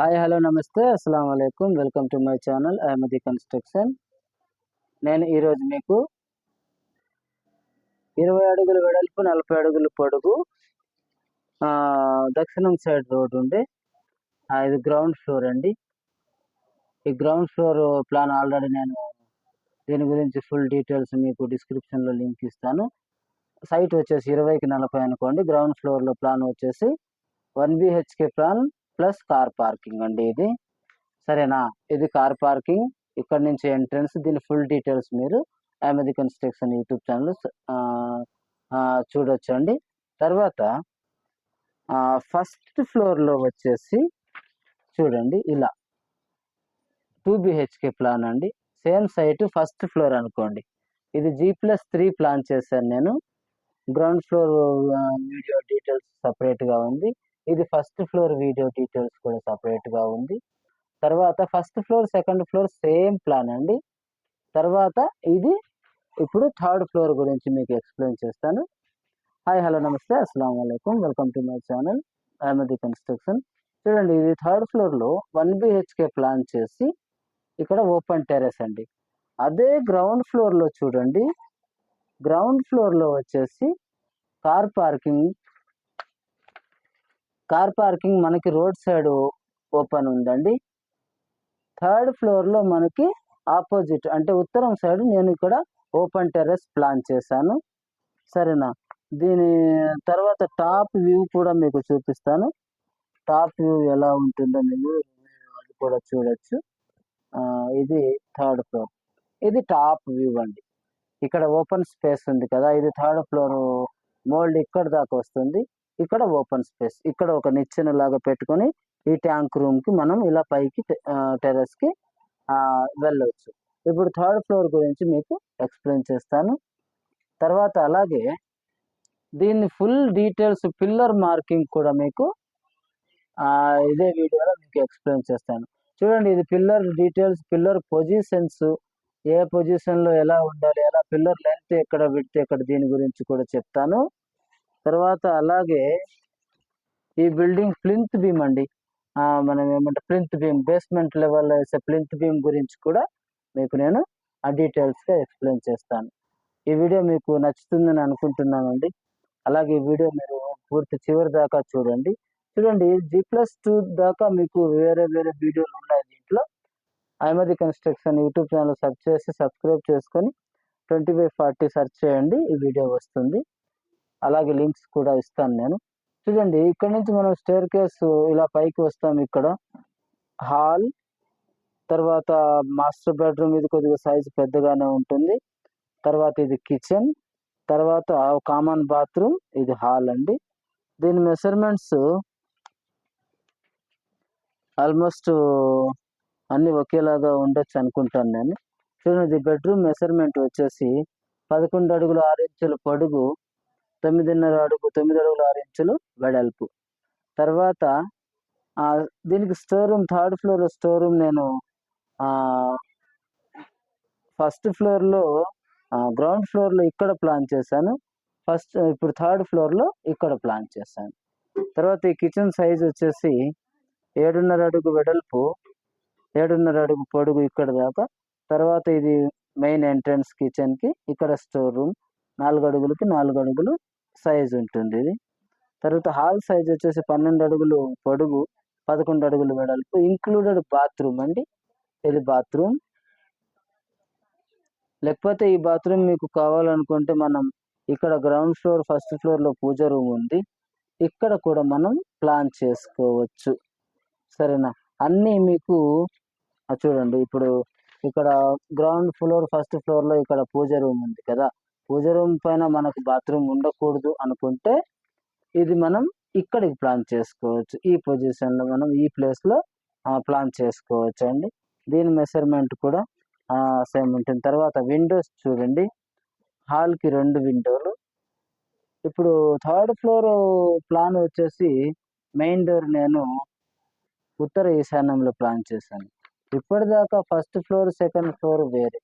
Hi hello నమస్తే అస్సలం అయికం welcome to my channel Ahmadi construction నేను ఈరోజు మీకు ఇరవై అడుగుల వెడల్పు నలభై అడుగుల పొడుగు దక్షిణం సైడ్ రోడ్ ఉంది. ఇది గ్రౌండ్ ఫ్లోర్ అండి. ఈ గ్రౌండ్ ఫ్లోర్ ప్లాన్ ఆల్రెడీ నేను దీని గురించి ఫుల్ డీటెయిల్స్ మీకు డిస్క్రిప్షన్లో లింక్ ఇస్తాను. సైట్ వచ్చేసి ఇరవైకి నలభై అనుకోండి. గ్రౌండ్ ఫ్లోర్లో ప్లాన్ వచ్చేసి one BHK plan plus car parking అండి ఇది. సరేనా? ఇది కార్ పార్కింగ్. ఇక్కడ నుంచి ఎంట్రన్స్ దీని ఫుల్ డీటెయిల్స్ మీరు అహ్మది కన్స్ట్రక్షన్ యూట్యూబ్ ఛానల్ చూడొచ్చు అండి తర్వాత ఫస్ట్ ఫ్లోర్లో వచ్చేసి చూడండి ఇలా. టూ బిహెచ్కే ప్లాన్ అండి. సేమ్ సైట్ ఫస్ట్ ఫ్లోర్ అనుకోండి. ఇది జీ ప్లస్ త్రీ ప్లాన్ చేశాను నేను. గ్రౌండ్ ఫ్లోర్ వీడియో డీటెయిల్స్ సపరేట్గా ఉంది. ఇది ఫస్ట్ ఫ్లోర్ వీడియో డీటెయిల్స్ కూడా సపరేట్గా ఉంది. తర్వాత first floor second floor same plan అండి. తర్వాత ఇది ఇప్పుడు థర్డ్ ఫ్లోర్ గురించి మీకు ఎక్స్ప్లెయిన్ చేస్తాను. హాయ్ హలో నమస్తే అస్సలం అయికం welcome to my channel Ahmadi construction చూడండి ఇది థర్డ్ ఫ్లోర్లో వన్ బిహెచ్కే ప్లాన్ చేసి ఇక్కడ ఓపెన్ టెరెస్ అండి. అదే గ్రౌండ్ ఫ్లోర్లో చూడండి. గ్రౌండ్ ఫ్లోర్లో వచ్చేసి కార్ పార్కింగ్ కార్ పార్కింగ్ మనకి రోడ్ సైడ్ ఓపెన్ ఉందండి. థర్డ్ ఫ్లోర్లో మనకి ఆపోజిట్ అంటే ఉత్తరం సైడ్ నేను ఇక్కడ ఓపెన్ టెర్రస్ ప్లాన్ చేశాను. సరేనా? దీని తర్వాత టాప్ వ్యూ కూడా మీకు చూపిస్తాను. టాప్ వ్యూ ఎలా ఉంటుందో మీరు అది కూడా చూడొచ్చు. ఇది థర్డ్ ఫ్లోర్. ఇది టాప్ వ్యూ అండి. ఇక్కడ ఓపెన్ స్పేస్ ఉంది కదా ఇది థర్డ్ ఫ్లోర్ మోల్డ్ ఇక్కడ దాకా వస్తుంది. ఇక్కడ ఓపెన్ స్పేస్. ఇక్కడ ఒక నిచ్చెన లాగా పెట్టుకొని ఈ ట్యాంక్ రూమ్కి మనం ఇలా పైకి టెర్రస్ వెళ్ళవచ్చు ఇప్పుడు థర్డ్ ఫ్లోర్ గురించి మీకు ఎక్స్ప్లెయిన్ చేస్తాను. తర్వాత అలాగే దీన్ని ఫుల్ డీటెయిల్స్ పిల్లర్ మార్కింగ్ కూడా మీకు ఇదే వీడియోలో మీకు ఎక్స్ప్లెయిన్ చేస్తాను. చూడండి ఇది పిల్లర్ డీటెయిల్స్ పిల్లర్ పొజిషన్స్ ఏ పొజిషన్లో ఎలా ఉండాలి ఎలా పిల్లర్ లెంత్ ఎక్కడ పెడితే ఎక్కడ దీని గురించి కూడా చెప్తాను. తర్వాత అలాగే ఈ బిల్డింగ్ ప్లింత్ బీమ్ అండి. మనం ఏమంటే ప్లింత్ బీమ్ బేస్మెంట్ లెవెల్ వేసే ప్లింత్ బీమ్ గురించి కూడా మీకు నేను ఆ డీటెయిల్స్గా ఎక్స్ప్లెయిన్ చేస్తాను. ఈ వీడియో మీకు నచ్చుతుందని అనుకుంటున్నానండి. అలాగే ఈ వీడియో మీరు పూర్తి చివరి దాకా చూడండి. చూడండి జీ ప్లస్ టూ దాకా మీకు వేరే వేరే వీడియోలు ఉన్నాయి దీంట్లో. Ahmadi construction YouTube channel search చేసి సబ్స్క్రైబ్ చేసుకొని ట్వంటీ బై ఫార్టీ సెర్చ్ చేయండి ఈ వీడియో వస్తుంది. అలాగే లింక్స్ కూడా ఇస్తాను నేను. చూడండి ఇక్కడ నుంచి మనం స్టేర్ కేస్ ఇలా పైకి వస్తాం ఇక్కడ. హాల్ తర్వాత మాస్టర్ బెడ్రూమ్ ఇది కొద్దిగా సైజు పెద్దగానే ఉంటుంది. తర్వాత ఇది కిచెన్ తర్వాత కామన్ బాత్రూమ్ ఇది హాల్ అండి. దీని మెజర్మెంట్స్ ఆల్మోస్ట్ అన్నీ ఒకేలాగా ఉండొచ్చు అనుకుంటాను నేను. చూడండి ఇది బెడ్రూమ్ మెజర్మెంట్ వచ్చేసి పదకొండు అడుగులు ఆరు ఇంచుల పొడుగు తొమ్మిదిన్నర అడుగు తొమ్మిది అడుగులు ఆరు ఇంచులు వెడల్పు. తర్వాత ఆ, దీనికి store room third floor store room నేను ఫస్ట్ ఫ్లోర్లో గ్రౌండ్ ఫ్లోర్లో ఇక్కడ ప్లాన్ చేశాను. ఫస్ట్ ఇప్పుడు థర్డ్ ఫ్లోర్లో ఇక్కడ ప్లాన్ చేశాను. తర్వాత ఈ కిచెన్ సైజ్ వచ్చేసి ఏడున్నర అడుగు వెడల్పు ఏడున్నర అడుగు పొడుగు ఇక్కడ దాకా. తర్వాత ఇది మెయిన్ ఎంట్రన్స్ కిచెన్కి ఇక్కడ స్టోర్ రూమ్ నాలుగు అడుగులకి నాలుగు అడుగులు సైజ్ ఉంటుంది ఇది. తర్వాత హాల్ సైజ్ వచ్చేసి పన్నెండు అడుగులు పొడుగు పదకొండు అడుగులు వెడల్పు ఇంక్లూడెడ్ బాత్రూమ్ అండి. ఇది బాత్రూమ్ లేకపోతే ఈ బాత్రూమ్ మీకు కావాలనుకుంటే మనం ఇక్కడ గ్రౌండ్ ఫ్లోర్ ఫస్ట్ ఫ్లోర్లో పూజ రూమ్ ఉంది. ఇక్కడ కూడా మనం ప్లాన్ చేసుకోవచ్చు. సరేనా? అన్నీ మీకు చూడండి ఇప్పుడు ఇక్కడ గ్రౌండ్ ఫ్లోర్ ఫస్ట్ ఫ్లోర్లో ఇక్కడ పూజ రూమ్ ఉంది కదా. పూజ రూమ్ పైన మనకు బాత్రూమ్ ఉండకూడదు అనుకుంటే ఇది మనం ఇక్కడికి ప్లాన్ చేసుకోవచ్చు. ఈ పొజిషన్లో మనం ఈ ప్లేస్లో ప్లాన్ చేసుకోవచ్చు అండి. దీని మెజర్మెంట్ కూడా సేమ్ ఉంటుంది. తర్వాత విండోస్ చూడండి. హాల్కి రెండు విండోలు ఇప్పుడు థర్డ్ ఫ్లోర్ ప్లాన్ వచ్చేసి మెయిన్ డోర్ నేను ఉత్తర ఈశాన్యంలో ప్లాన్ చేశాను. ఇప్పటిదాకా ఫస్ట్ ఫ్లోర్ సెకండ్ ఫ్లోర్ వేరే.